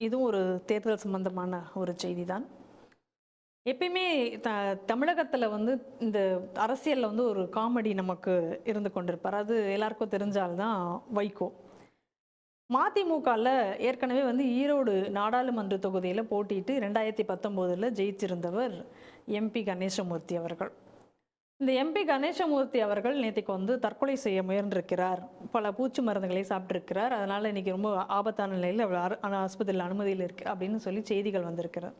இதுவும் ஒரு தேர்தல் சம்பந்தமான ஒரு செய்தி தான் எப்பயுமே த தமிழகத்தில் வந்து இந்த அரசியலில் வந்து ஒரு காமெடி நமக்கு இருந்து கொண்டிருப்பார். அது எல்லாருக்கும் தெரிஞ்சால்தான் வைகோ. மதிமுகவில் ஏற்கனவே வந்து ஈரோடு நாடாளுமன்ற தொகுதியில் போட்டிட்டு ரெண்டாயிரத்தி பத்தொம்போதில் ஜெயிச்சிருந்தவர் எம்பி கணேசமூர்த்தி அவர்கள். இந்த எம்பி கணேசமூர்த்தி அவர்கள் நேற்றுக்கு வந்து தற்கொலை செய்ய முயன்றிருக்கிறார். பல பூச்சி மருந்துகளை சாப்பிட்ருக்கிறார் அதனால் இன்றைக்கி ரொம்ப ஆபத்தான நிலையில் அவர் ஆஸ்பத்திரியில் அனுமதியில் இருக்குது அப்படின்னு சொல்லி செய்திகள் வந்திருக்கிறார்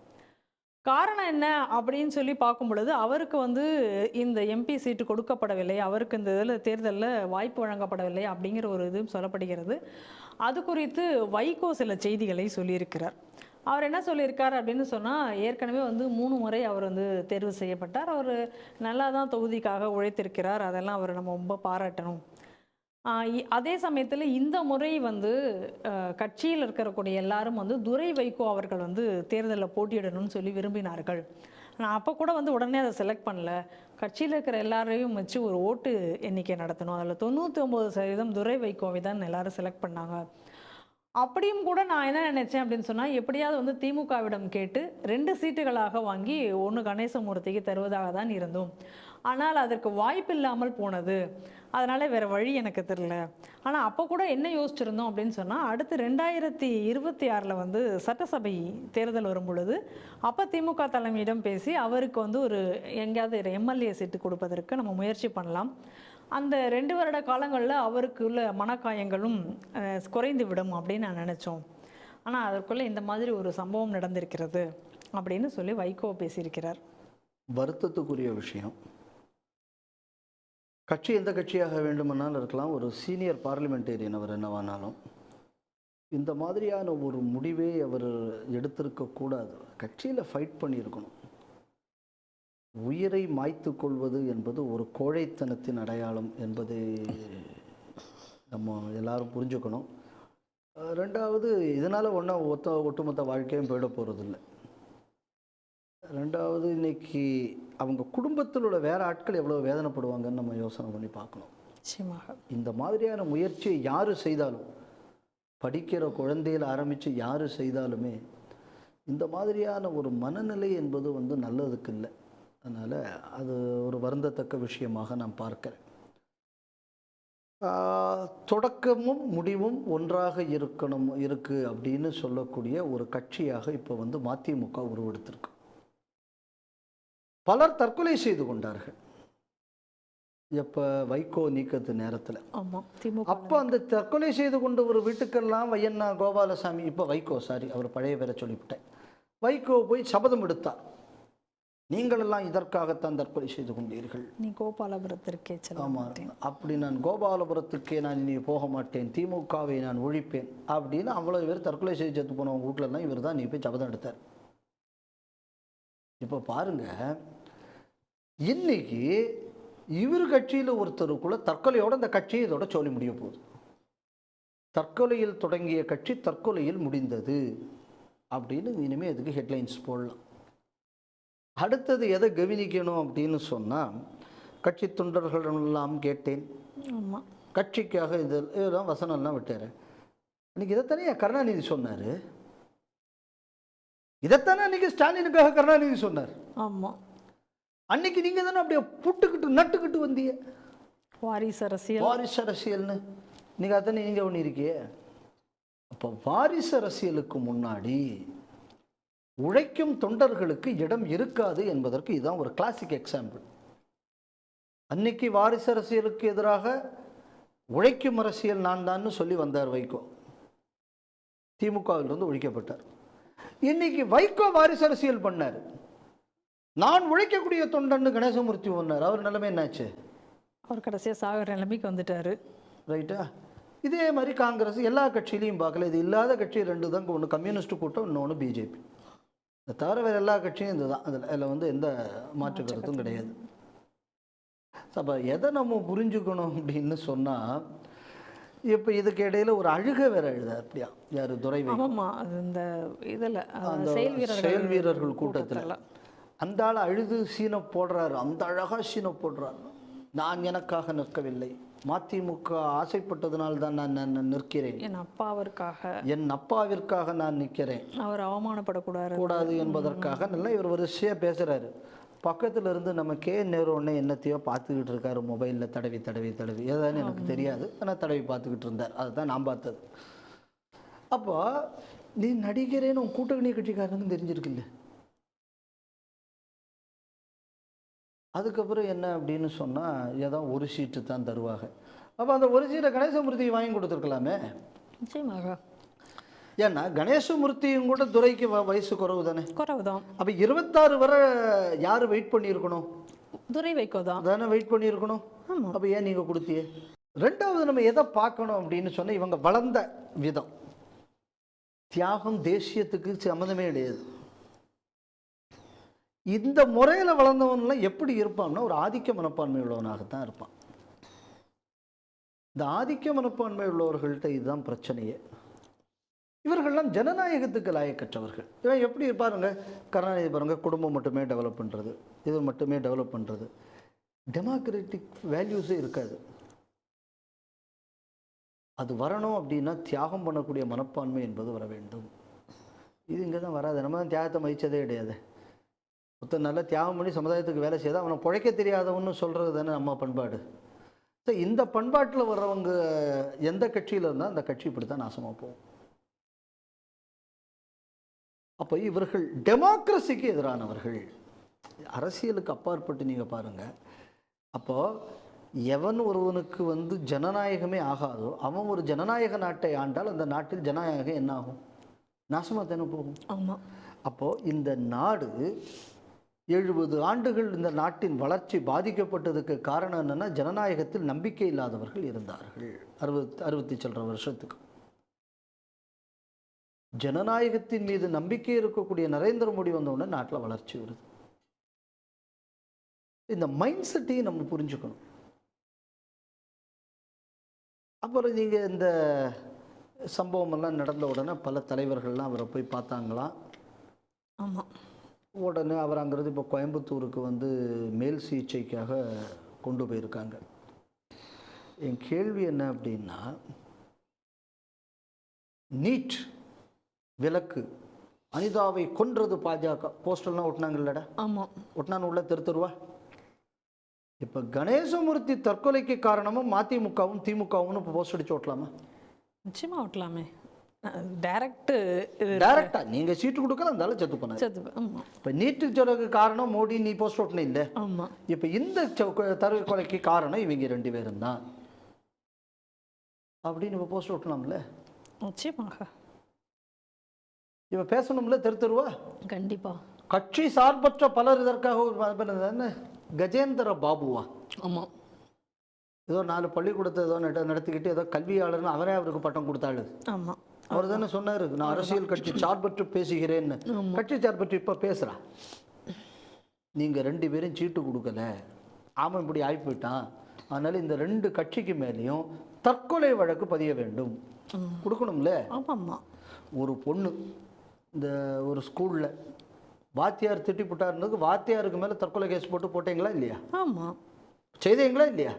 காரணம் என்ன அப்படின்னு சொல்லி பார்க்கும் பொழுது அவருக்கு வந்து இந்த எம்பி சீட்டு கொடுக்கப்படவில்லை. அவருக்கு இந்த இதில் தேர்தலில் வாய்ப்பு வழங்கப்படவில்லை அப்படிங்கிற ஒரு இதுவும் சொல்லப்படுகிறது. அது குறித்து வைகோ சில செய்திகளை சொல்லியிருக்கிறார். அவர் என்ன சொல்லியிருக்கார் அப்படின்னு சொன்னால் ஏற்கனவே வந்து மூணு முறை அவர் வந்து தேர்வு செய்யப்பட்டார். அவர் நல்லா தான் தொகுதிக்காக உழைத்திருக்கிறார். அதெல்லாம் அவர் நம்ம ரொம்ப பாராட்டணும். அதே சமயத்தில் இந்த முறை வந்து கட்சியில் இருக்கக்கூடிய எல்லாரும் வந்து துரை வைகோ அவர்கள் வந்து தேர்தலில் போட்டியிடணும்னு சொல்லி விரும்பினார்கள். நான் அப்போ கூட வந்து உடனே அதை செலக்ட் பண்ணல. கட்சியில் இருக்கிற எல்லாரையும் வச்சு ஒரு ஓட்டு எண்ணிக்கை நடத்தணும். அதில் தொண்ணூற்றி ஒம்பது சதவீதம் துரை வைகோவை தான் எல்லாரும் செலக்ட் பண்ணாங்க. அப்படியும் கூட நான் என்ன நினைச்சேன் அப்படின்னு சொன்னால் எப்படியாவது வந்து திமுகவிடம் கேட்டு ரெண்டு சீட்டுகளாக வாங்கி ஒன்று கணேசமூர்த்திக்கு தருவதாக தான் இருந்தோம். ஆனால் அதற்கு வாய்ப்பு இல்லாமல் போனது. அதனால் வேறு வழி எனக்கு தெரில ஆனால் அப்போ கூட என்ன யோசிச்சிருந்தோம் அப்படின்னு சொன்னால் அடுத்து ரெண்டாயிரத்தி இருபத்தி ஆறில் வந்து சட்டசபை தேர்தல் வரும் பொழுது அப்போ திமுக தலைமையிடம் பேசி அவருக்கு வந்து ஒரு எங்கேயாவது எம்எல்ஏ சீட்டு கொடுப்பதற்கு நம்ம முயற்சி பண்ணலாம். அந்த ரெண்டு வருட காலங்களில் அவருக்குள்ள மனக்காயங்களும் குறைந்து விடும் அப்படின்னு நான் நினச்சோம். ஆனால் அதற்குள்ளே இந்த மாதிரி ஒரு சம்பவம் நடந்திருக்கிறது அப்படின்னு சொல்லி வைகோ பேசியிருக்கிறார். வருத்தத்துக்குரிய விஷயம். கட்சி எந்த கட்சியாக வேண்டுமானாலும் இருக்கலாம். ஒரு சீனியர் பார்லிமெண்டேரியன் அவர் என்னவானாலும் இந்த மாதிரியான ஒரு முடிவே அவர் எடுத்திருக்கக்கூடாது. கட்சியில் ஃபைட் பண்ணியிருக்கணும். உயிரை மாய்த்து கொள்வது என்பது ஒரு கோழைத்தனத்தின் அடையாளம் என்பதை நம்ம எல்லாரும் புரிஞ்சுக்கணும். ரெண்டாவது இதனால் ஒன்றும் ஒத்த ஒட்டுமொத்த வாழ்க்கையும் போயிட போகிறதில்ல ரெண்டாவது இன்னைக்கு அவங்க குடும்பத்தில் உள்ள வேற ஆட்கள் எவ்வளோ வேதனைப்படுவாங்கன்னு நம்ம யோசனை பண்ணி பார்க்கணும். இந்த மாதிரியான முயற்சியை யார் செய்தாலும் படிக்கிற குழந்தையில் ஆரம்பித்து யார் செய்தாலுமே இந்த மாதிரியான ஒரு மனநிலை என்பது வந்து நல்லதுக்கு இல்லை. அதனால் அது ஒரு வருந்தத்தக்க விஷயமாக நான் பார்க்கிறேன் தொடக்கமும் முடிவும் ஒன்றாக இருக்கணும் இருக்கு அப்படின்னு சொல்லக்கூடிய ஒரு கட்சியாக இப்போ வந்து மதிமுக உருவெடுத்திருக்கு. பலர் தற்கொலை செய்து கொண்டார்கள். எப்போ வைகோ நீக்கத்து நேரத்தில். ஆமாம் அப்போ அந்த தற்கொலை செய்து கொண்டு ஒரு வீட்டுக்கெல்லாம் வையண்ணா கோபாலசாமி இப்போ வைகோ சாரி அவர் பழைய பேரை சொல்லிவிட்டேன். வைகோ போய் சபதம் எடுத்தார். நீங்களெல்லாம் இதற்காகத்தான் தற்கொலை செய்து கொண்டீர்கள். நீ கோபாலபுரத்திற்கே ஆமாம் அப்படி நான் கோபாலபுரத்துக்கே நான் இனி போக மாட்டேன். திமுகவை நான் ஒழிப்பேன். அப்படின்னு அவ்வளோ பேர் தற்கொலை செய்து செத்து போனவங்க வீட்டிலலாம் இவர் தான் நீ போய் சபதம் எடுத்தார். இப்போ பாருங்க இன்னைக்கு இவர் கட்சியில் ஒருத்தருக்குள்ள தற்கொலையோட இந்த கட்சி இதோட சொல்லி முடிய போகுது. தற்கொலையில் தொடங்கிய கட்சி தற்கொலையில் முடிந்தது. அப்படின்னு இனிமேல் இதுக்கு ஹெட்லைன்ஸ் போடலாம். அடுத்தது எதை கவனிக்கணும் அப்படின்னு சொன்னால் கட்சி தொண்டர்களிடமெல்லாம் கேட்டேன். ஆமாம் கட்சிக்காக இது இதெல்லாம் வசனம்லாம் விட்டார். இன்னைக்கு இதைத்தானே கருணாநிதி சொன்னார்? இதைத்தானே அன்னைக்கு ஸ்டாலினுக்காக கருணாநிதி சொன்னார்? ஆமாம் அன்னைக்கு நீங்கள் தானே அப்படியே புட்டுக்கிட்டு நட்டுக்கிட்டு வந்தீங்க? வாரிசு அரசியல். வாரிசு அரசியல்னு. நீங்கள் அத்தனை நீங்கள் ஒன்று இருக்கியே அப்போ வாரிசு அரசியலுக்கு முன்னாடி உழைக்கும் தொண்டர்களுக்கு இடம் இருக்காது என்பதற்கு இதுதான் ஒரு கிளாசிக் எக்ஸாம்பிள் அன்னைக்கு வாரிசு அரசியலுக்கு எதிராக உழைக்கும் அரசியல் நான் தான்னு சொல்லி வந்தார் வைகோ. திமுகவிலிருந்து ஒழிக்கப்பட்டார். இன்னைக்கு வைகோ வாரிசு அரசியல் பண்ணார். நான் உழைக்கக்கூடிய தொண்டன்னு கணேசமூர்த்தி சொன்னார். அவர் நிலைமை என்னாச்சு? அவர் கடைசியாக சாகர நிலைமைக்கு வந்துட்டாரு. ரைட்டா இதே மாதிரி காங்கிரஸ் எல்லா கட்சியிலையும் பார்க்கல. இது இல்லாத கட்சி ரெண்டு தான். ஒன்று கம்யூனிஸ்ட் கூட்டம் இன்னொன்று பிஜேபி இதை தவிர வேறு எல்லா கட்சியும் இதுதான். அதில் அதில் வந்து எந்த மாற்று கருத்தும் கிடையாது. அப்போ எதை நம்ம புரிஞ்சுக்கணும் அப்படின்னு சொன்னால் இப்போ இதுக்கு இடையில ஒரு அழுக வேற எழுத அப்படியா? யார்? அது இந்த இதில் அந்த செயல் வீரர்கள் கூட்டத்தில். அந்த ஆள் அழுது சீனை போடுறாரு. அந்த அழகா சீனை போடுறாரு. நான் எனக்காக நிற்கவில்லை. மதிமுக ஆசைப்பட்டதனால் தான் நான் நிற்கிறேன். என் அப்பாவிற்காக. என் அப்பாவிற்காக நான் நிற்கிறேன். அவர் அவமானப்படக்கூடாது. கூடாது என்பதற்காக நல்லா இவர் வரிசையாக பேசுகிறாரு பக்கத்துல இருந்து நம்ம கே நேரு ஒன்று என்னத்தையோ பார்த்துக்கிட்டு இருக்காரு மொபைலில். தடவி தடவி தடவி. ஏதான்னு எனக்கு தெரியாது. ஆனால் தடவி பார்த்துக்கிட்டு இருந்தார். அதுதான் நான் பார்த்தது. அப்போ நீ நடிக்கிறேன்னு உன் கூட்டணி கட்சிக்காரனுக்கு தெரிஞ்சிருக்குல்ல. அதுக்கப்புறம் என்ன அப்படின்னு சொன்னால் ஏதோ ஒரு சீட்டு தான் தருவாங்க. அப்போ அந்த ஒரு சீட்டை கணேசமூர்த்தி வாங்கி கொடுத்துருக்கலாமே? நிச்சயமாக. ஏன்னா கணேசமூர்த்தியும் கூட துரைக்கு வயசு குறைவு தானே குறவுதான். அப்போ இருபத்தாறு வரை யார் வெயிட் பண்ணியிருக்கணும்? துரை வைக்கோ தான். தானே வெயிட் பண்ணியிருக்கணும்? ஆமா. அப்போ ஏன் நீங்கள் கொடுத்தியே ரெண்டாவது நம்ம எதை பார்க்கணும் அப்படின்னு சொன்னால் இவங்க வளர்ந்த விதம். தியாகம் தேசியத்துக்கு சம்மந்தமே கிடையாது. இந்த முறையில் வளர்ந்தவன்லாம் எப்படி இருப்பான்னா ஒரு ஆதிக்க மனப்பான்மை உள்ளவனாகத்தான் இருப்பான். இந்த ஆதிக்க மனப்பான்மை உள்ளவர்கள்ட்ட இதுதான் பிரச்சனையே. இவர்கள்லாம் ஜனநாயகத்துக்கு லாயக்கற்றவர்கள் இவன் எப்படி இருப்பாருங்க கருணாநிதி பாருங்கள் குடும்பம் மட்டுமே டெவலப் பண்ணுறது இது மட்டுமே டெவலப் பண்ணுறது டெமோக்ராட்டிக் வேல்யூஸே இருக்காது. அது வரணும் அப்படின்னா தியாகம் பண்ணக்கூடிய மனப்பான்மை என்பது வர வேண்டும். இது இங்கே தான் வராது. நம்ம தான் தியாகத்தை மதித்ததே கிடையாது. ஒருத்தன் நல்லா தியாகம் பண்ணி சமுதாயத்துக்கு வேலை செய்தால் அவனை பிழைக்க தெரியாதவன்னு சொல்கிறது தானே நம்ம பண்பாடு. ஸோ இந்த பண்பாட்டில் வர்றவங்க எந்த கட்சியில் இருந்தால் அந்த கட்சி இப்படி தான் நாசமாக போகும். அப்போ இவர்கள் டெமோக்ரஸிக்கு எதிரானவர்கள். அரசியலுக்கு அப்பாற்பட்டு நீங்கள் பாருங்கள் அப்போது எவன் ஒருவனுக்கு வந்து ஜனநாயகமே ஆகாதோ அவன் ஒரு ஜனநாயக நாட்டை ஆண்டால் அந்த நாட்டில் ஜனநாயகம் என்ன ஆகும் நாசமாக தானே போகும். ஆமா. அப்போது இந்த நாடு எழுபது ஆண்டுகள் இந்த நாட்டின் வளர்ச்சி பாதிக்கப்பட்டதுக்கு காரணம் என்னென்னா ஜனநாயகத்தில் நம்பிக்கை இல்லாதவர்கள் இருந்தார்கள். அறுபத் அறுபத்தி சில்லற வருஷத்துக்கு. ஜனநாயகத்தின் மீது நம்பிக்கை இருக்கக்கூடிய நரேந்திர மோடி வந்தவுடனே நாட்டில் வளர்ச்சி வருது. இந்த மைண்ட் செட்டையும் நம்ம புரிஞ்சுக்கணும். அப்புறம் நீங்கள் இந்த சம்பவமெல்லாம் நடந்த உடனே பல தலைவர்கள்லாம் அவரை போய் பார்த்தாங்களாம் ஆமாம் உடனே அவர் அங்கிருந்து இப்போ கோயம்புத்தூருக்கு வந்து மேல் சிகிச்சைக்காக கொண்டு போயிருக்காங்க. என் கேள்வி என்ன அப்படின்னா நீட் விலக்கு அனிதாவை கொன்றது பாஜக. போஸ்டர்லாம் ஒட்டினாங்கல்லடா. ஆமா. ஒட்டினான்னு உள்ள தெரு தெருவா? இப்போ கணேசமூர்த்தி தற்கொலைக்கு காரணமும் மதிமுகவும் திமுகவும் இப்போ போஸ்ட் அடிச்சு ஓட்டலாமா நிச்சயமா ஓட்டலாமே டைரக்ட் டைரக்டா நீங்க சீட்டு கொடுக்கல இருந்தாலும் செத்து போனாரு. சத்து இப்போ நீட்டு சொல்லுக்கு காரணம் மோடி நீ போஸ்ட் ஓட்டின இல்லை. ஆமா. இப்போ இந்த சௌ- தற்கொலைக்கு காரணம் இவங்க ரெண்டு பேரும் தான். அப்படின்னு இப்போ போஸ்ட் ஓட்டலாம்ல நிச்சயமாக. இப்போ பேசணும்ல தெரு தெருவா? கண்டிப்பா. கட்சி சார்பற்ற பலர் இதற்காக ஒரு கஜேந்திர பாபுவா? ஆமா. ஏதோ நாலு பள்ளிக்கூடத்தை ஏதோ நட- நடத்திக்கிட்டு ஏதோ கல்வியாளர்னு அவரே அவருக்கு பட்டம் கொடுத்தாಳು ஆமா. அவர் தானே சொன்னாரு நான் அரசியல் கட்சி சார்பற்று பேசுகிறேன்னு. கட்சி சார்பற்று இப்போ பேசுறா. நீங்க ரெண்டு பேரும் சீட்டு கொடுக்கல. அவன் இப்படி ஆகி போயிட்டான் அதனால இந்த ரெண்டு கட்சிக்கு மேலேயும் தற்கொலை வழக்கு பதிய வேண்டும். கொடுக்கணும்ல? ஆமாம்மா. ஒரு பொண்ணு இந்த ஒரு ஸ்கூல்ல வாத்தியார் திட்டி போட்டாருன்னதுக்கு வாத்தியாருக்கு மேலே தற்கொலை கேஸ் போட்டு போட்டீங்களா இல்லையா? ஆமா. செய்தீங்களா இல்லையா?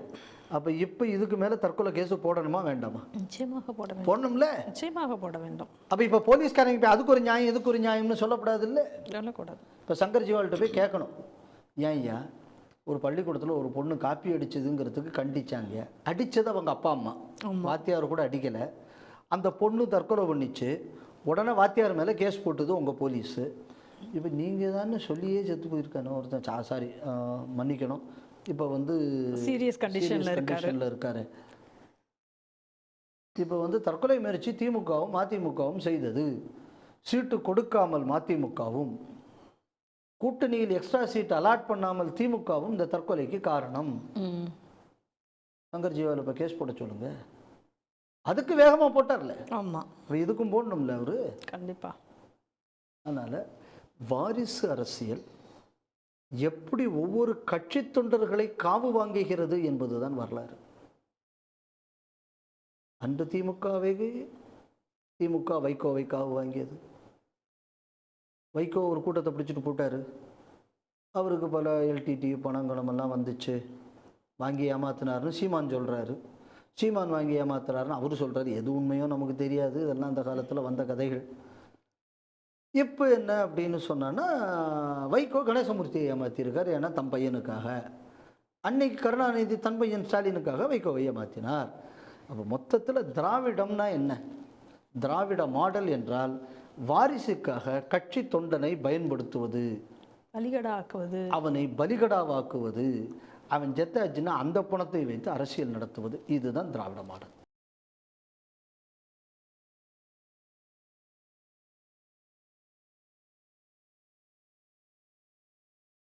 அப்போ இப்போ இதுக்கு மேலே தற்கொலை கேஸ் போடணுமா வேண்டாமா? நிச்சயமாக போட வேண்டும். போடணும்ல? நிச்சயமாக போட வேண்டும். அப்போ இப்போ போலீஸ்காரங்க போய் அதுக்கு ஒரு நியாயம் இதுக்கு ஒரு நியாயம்னு சொல்லக்கூடாது இல்லை சொல்லக்கூடாது. இப்போ சங்கர் ஜிவால்கிட்ட போய் கேட்கணும். ஏன் ஐயா ஒரு பள்ளிக்கூடத்தில் ஒரு பொண்ணு காப்பி அடிச்சதுங்கிறதுக்கு கண்டிச்சாங்க. அடித்தது அவங்க அப்பா அம்மா. வாத்தியார் கூட அடிக்கலை. அந்த பொண்ணு தற்கொலை பண்ணிச்சு. உடனே வாத்தியார் மேலே கேஸ் போட்டது உங்கள் போலீஸு. இப்போ நீங்கள் தானே சொல்லியே செத்து போயிருக்கானோ ஒருத்தன் சா சாரி மன்னிக்கணும். இப்போ வந்து Serious condition ல இருக்காரு. கண்டிஷனில் இருக்காரு. இப்போ வந்து தற்கொலை முயற்சி திமுகவும் மதிமுகவும் செய்தது. சீட்டு கொடுக்காமல் மதிமுகவும். கூட்டணியில் எக்ஸ்ட்ரா சீட் அலாட் பண்ணாமல் திமுகவும் இந்த தற்கொலைக்கு காரணம். சங்கர் ஜீவாவில் இப்போ கேஸ் போட சொல்லுங்க. அதுக்கு வேகமாக போட்டார்ல. ஆமா. அப்ப இதுக்கும் போடணும்ல அவரு? கண்டிப்பா. அதனால் வாரிசு அரசியல் எப்படி ஒவ்வொரு கட்சி தொண்டர்களை காவு வாங்குகிறது என்பதுதான் வரலாறு. அன்று திமுகவை திமுக வைகோவை காவு வாங்கியது. வைகோ ஒரு கூட்டத்தை பிடிச்சிட்டு போட்டாரு. அவருக்கு பல எல்டிடி பணம் எல்லாம் வந்துச்சு. வாங்கி ஏமாத்தினார்னு சீமான் சொல்கிறாரு சீமான் வாங்கி ஏமாத்துறாருன்னு அவர் சொல்கிறாரு எது உண்மையோ நமக்கு தெரியாது. இதெல்லாம் அந்த காலத்தில் வந்த கதைகள். இப்போ என்ன அப்படின்னு சொன்னான்னா வைகோ கணேசமூர்த்தியை ஏமாத்தியிருக்காரு ஏன்னா தன் பையனுக்காக. அன்னைக்கு கருணாநிதி தன் பையன் ஸ்டாலினுக்காக வைகோவை ஏமாத்தினார். அப்போ மொத்தத்தில் திராவிடம்னா என்ன? திராவிட மாடல் என்றால் வாரிசுக்காக கட்சி தொண்டனை பயன்படுத்துவது. பலிகடா ஆக்குவது அவனை பலிகடாவாக்குவது. அவன் ஜெத்தாச்சுன்னா அந்த பணத்தை வைத்து அரசியல் நடத்துவது. இதுதான் திராவிட மாடல்.